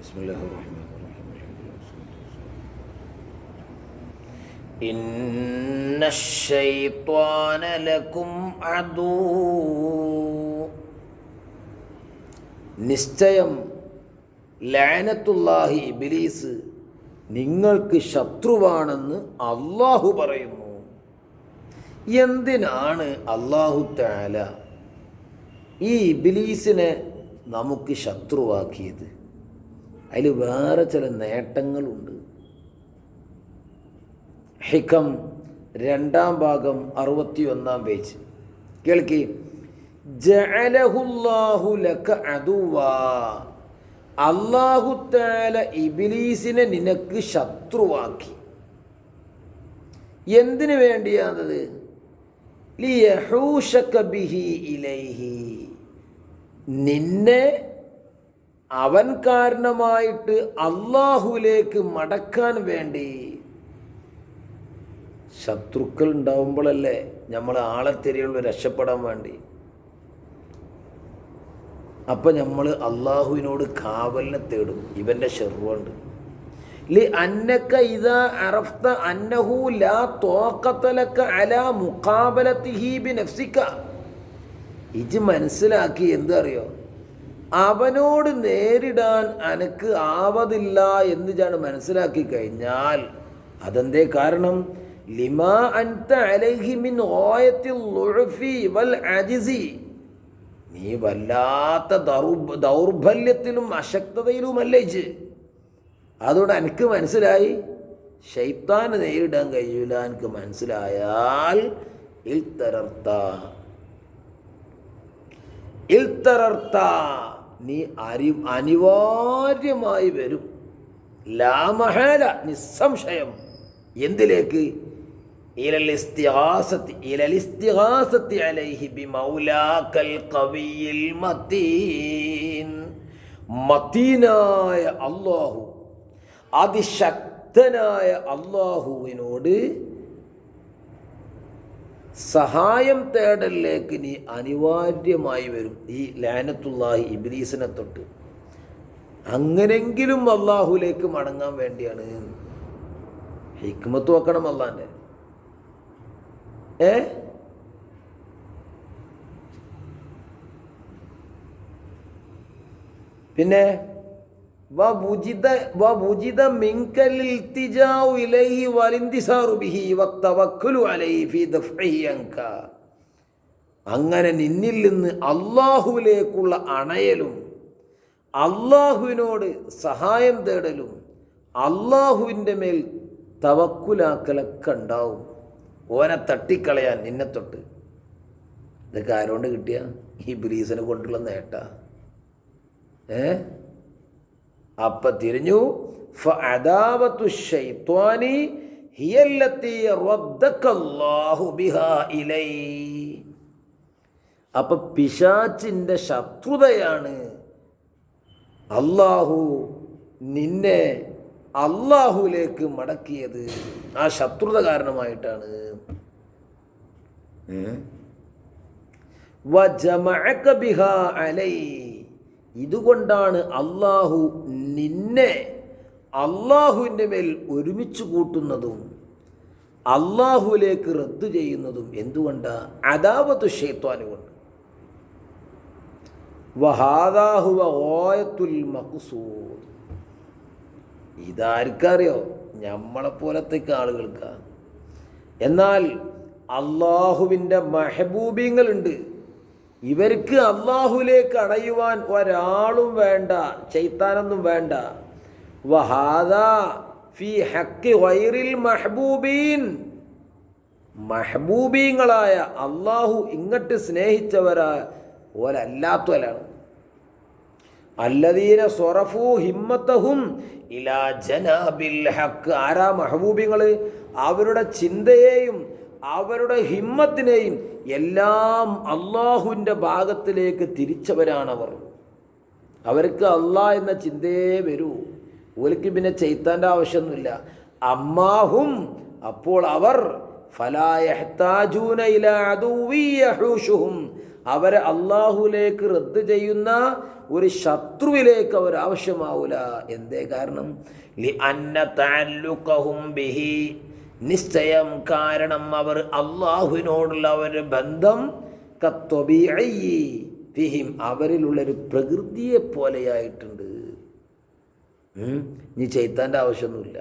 بسم الله الرحمن الرحيم إن الشيطان لكم عدو നിശ്ചയം ലാനത്തുല്ലാഹി ഇബിലീസ് നിങ്ങൾക്ക് ശത്രുവാണെന്ന് അള്ളാഹു പറയുന്നു എന്തിനാണ് അള്ളാഹു താല ഈ ഇബിലീസിനെ നമുക്ക് ശത്രുവാക്കിയത് അതിൽ വേറെ ചില നേട്ടങ്ങളുണ്ട്. ഹിക്കം രണ്ടാം ഭാഗം അറുപത്തി ഒന്നാം പേജ്. കേൾക്കി. ജഅലഹുല്ലാഹു ലക അദുവാ. അള്ളാഹു താല ഇബിലീസിനെ നിനക്ക് ശത്രുവാക്കി. എന്തിനു വേണ്ടിയാണത്? നിന്നെ അവൻ കാരണമായിട്ട് അള്ളാഹുലേക്ക് മടക്കാൻ വേണ്ടി ശത്രുക്കൾ ഉണ്ടാവുമ്പോഴല്ലേ നമ്മൾ ആളെ തിരിയുള്ള രക്ഷപ്പെടാൻ വേണ്ടി. അപ്പം നമ്മൾ അള്ളാഹുവിനോട് കാവലിനെ തേടും. ഇവന്റെ ഷെറുണ്ട് ലി അന്നക്ക ഇതാ അറഫ്ത അന്നഹു ലാ തോക്കത്തലക്ക അല മുഖാബലത്തിഹി ഹീബി നഫ്സിക്ക ഇജ് മനസ്സിലാക്കി എന്തറിയോ അവനോട് നേരിടാൻ അനക്ക് ആവതില്ല എന്ന് ഞാൻ മനസ്സിലാക്കി കഴിഞ്ഞാൽ അതെന്തേ കാരണം? ലിമാ അൻത അലൈഹി മിൻ ഓയത്തിൽ വൽ അജിസി. നീ വല്ലാത്ത ദൗർബ ദൗർബല്യത്തിലും അശക്തതയിലുമല്ലേ അതുകൊണ്ട് എനിക്ക് മനസ്സിലായി? ഷെയ്ത്താന് നേരിടാൻ കഴിയൂല എനിക്ക് മനസ്സിലായാൽ ഇൽത്തരർത്ത ഇൽത്തരർത്ത നീ അരി അനിവാര്യമായി വരും. ലാമഹേല നിസ്സംശയം. എന്തിലേക്ക്? ഇസ്തിഗാസത്തി ഇലൽ ഇസ്തിഗാസത്തി സഹായം തേടലിലേക്ക് നീ അനിവാര്യമായി വരും ഈ ലാനത്തുള്ളാഹി ഇബ്രീസിനെ തൊട്ട്. അങ്ങനെങ്കിലും അള്ളാഹുലേക്ക് മടങ്ങാൻ വേണ്ടിയാണ്. ഹിക്മത്ത് വെക്കണം അള്ളാന്റെ ഏ? പിന്നെ? അങ്ങനെ നിന്നിൽ നിന്ന് അള്ളാഹുവിലേക്കുള്ള അണയലും അള്ളാഹുവിനോട് സഹായം തേടലും അള്ളാഹുവിന്റെ മേൽ തവക്കുലാക്കലൊക്കെ ഉണ്ടാവും. ഓനെ തട്ടിക്കളയാൻ നിന്നെ തൊട്ട്. ഇതൊക്കെ ആരോണ്ട് കിട്ടിയ? ഈ ബ്രീസിനെ കൊണ്ടുള്ള നേട്ട. ഏ? അപ്പൊ തിരിഞ്ഞു. അപ്പൊ പിശാച്ചിന്റെ ശത്രുതയാണ് അള്ളാഹു നിന്നെ അള്ളാഹുലേക്ക് മടക്കിയത്. ആ ശത്രുത കാരണമായിട്ടാണ്. വജമഅക ബിഹാ അലൈ. ഇതുകൊണ്ടാണ് അള്ളാഹു നിന്നെ അള്ളാഹുവിന്റെ മേൽ ഒരുമിച്ച് കൂട്ടുന്നതും അള്ളാഹുവിലേക്ക് റദ്ദു ചെയ്യുന്നതും എന്തുകൊണ്ട്? അദാവത്തു ഷെയ്ത്വാന് കൊണ്ട്. വഹാദാഹുവ ഓയത്തുൽ മഖ്സൂദ്. ഇതാർക്കറിയോ? നമ്മളെപ്പോലത്തേക്ക് ആളുകൾക്ക്. എന്നാൽ അള്ളാഹുവിന്റെ മെഹബൂബിങ്ങളുണ്ട്. ഇവർക്ക് അള്ളാഹുലേക്ക് അടയുവാൻ ഒരാളും വേണ്ട ചൈത്താനൊന്നും വേണ്ട. ഫി ഹക്കി വൈറിൽ മഹബൂബീൻ. മഹബൂബീങ്ങളായ അള്ളാഹു ഇങ്ങട്ട് സ്നേഹിച്ചവരാ ഒരല്ലാത്തവരാണ്. അല്ലദീന സ്വറഫു ഹിമ്മത്തഹും ഇലാ ജനാബിൽ ഹക്ക് ആരാ മഹബൂബിങ്ങൾ അവരുടെ ചിന്തയെയും അവരുടെ ഹിമ്മത്തിനെയും എല്ലാം അള്ളാഹുവിന്റെ ഭാഗത്തിലേക്ക് തിരിച്ചവരാണവർ. അവർക്ക് അള്ളാഹ് എന്ന ചിന്തയേ വരൂ. ഓലിക്ക് പിന്നെ ചെയ്ത്താന്റെ ആവശ്യമൊന്നുമില്ല. അമ്മാഹും അപ്പോൾ അവർ അവരെ അള്ളാഹുലേക്ക് റദ്ദ് ചെയ്യുന്ന ഒരു ശത്രുവിലേക്ക് അവർ ആവശ്യമാവൂല. എന്തേ കാരണം? നിശ്ചയം കാരണം അവർ അള്ളാഹുവിനോടുള്ള അവരുടെ ബന്ധം ഫിഹിം അവരിലുള്ളൊരു പ്രകൃതിയെ പോലെയായിട്ടുണ്ട്. ഇനി ചെയ്ത്താന്റെ ആവശ്യമൊന്നുമില്ല.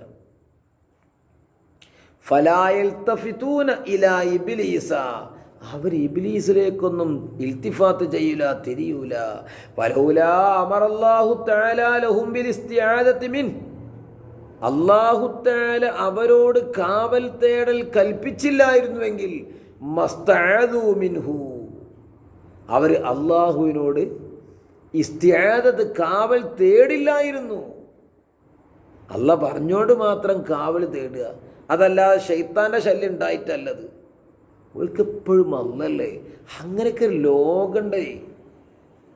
ഫലായൽ തഫിതൂന ഇലാ ഇബിലീസ. അവർ ഇബിലീസിലേക്കൊന്നും ഇൽത്തിഫാത്ത് ചെയ്യൂല തിരിയൂല. വലൗലാ അമറല്ലാഹു തആല ലഹും ബിൽ മിൻ. അല്ലാഹു തആല അവരോട് കാവൽ തേടൽ കൽപ്പിച്ചില്ലായിരുന്നുവെങ്കിൽ മിൻഹു. അവർ അള്ളാഹുവിനോട് ഇസ്തിയാദത്ത് കാവൽ തേടില്ലായിരുന്നു. അല്ല പറഞ്ഞോണ്ട് മാത്രം കാവൽ തേടുക. അതല്ലാതെ ഷെയ്ത്താന്റെ ശല്യം ഉണ്ടായിട്ടല്ലത്. അവൾക്ക് എപ്പോഴും അന്നല്ലേ അങ്ങനെയൊക്കെ ഒരു ലോകണ്ടേ?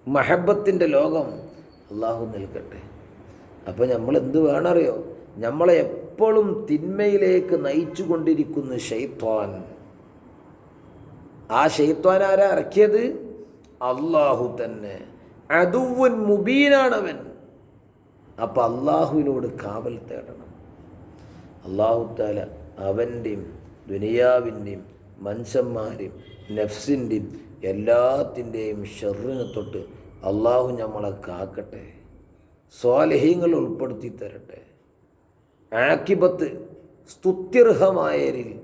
മഹബത്തിന്റെ ലോകം അള്ളാഹു നിൽക്കട്ടെ അപ്പോൾ നമ്മൾ എന്ത് വേണറിയോ? നമ്മളെ എപ്പോഴും തിന്മയിലേക്ക് നയിച്ചു കൊണ്ടിരിക്കുന്ന ഷെയ്ത്വാൻ ആ ഷെയ്ത്വാൻ ആരാ ഇറക്കിയത്? അള്ളാഹു തന്നെ. അതുവൻ മുബീനാണവൻ. അപ്പം അള്ളാഹുവിനോട് കാവൽ തേടണം. അള്ളാഹു താല അവന്റെയും ദുനിയാവിന്റെയും മനുഷ്യന്മാരെയും നഫ്സിന്റെയും എല്ലാത്തിന്റെയും ഷെറിനെ തൊട്ട് അള്ളാഹു നമ്മളെ കാക്കട്ടെ. സ്വാലഹ്യങ്ങൾ ഉൾപ്പെടുത്തി തരട്ടെ. ആക്കിബത്ത് സ്തുത്യർഹമായവരിൽ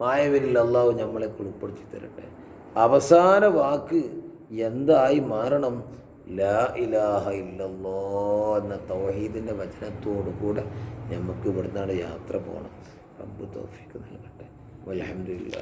മായവരിൽ അള്ളാഹു നമ്മളെ ഉൾപ്പെടുത്തി തരട്ടെ. അവസാന വാക്ക് എന്തായി മാറണം? ലാ ഇലാഹ ഇല്ലല്ലോ എന്ന തൗഹീദിന്റെ വചനത്തോടു കൂടെ നമുക്ക് ഇവിടുന്നാണ് യാത്ര പോകണം. റബ്ബ് തോഫിക്ക് നൽകട്ടെ. അലഹമില്ലാ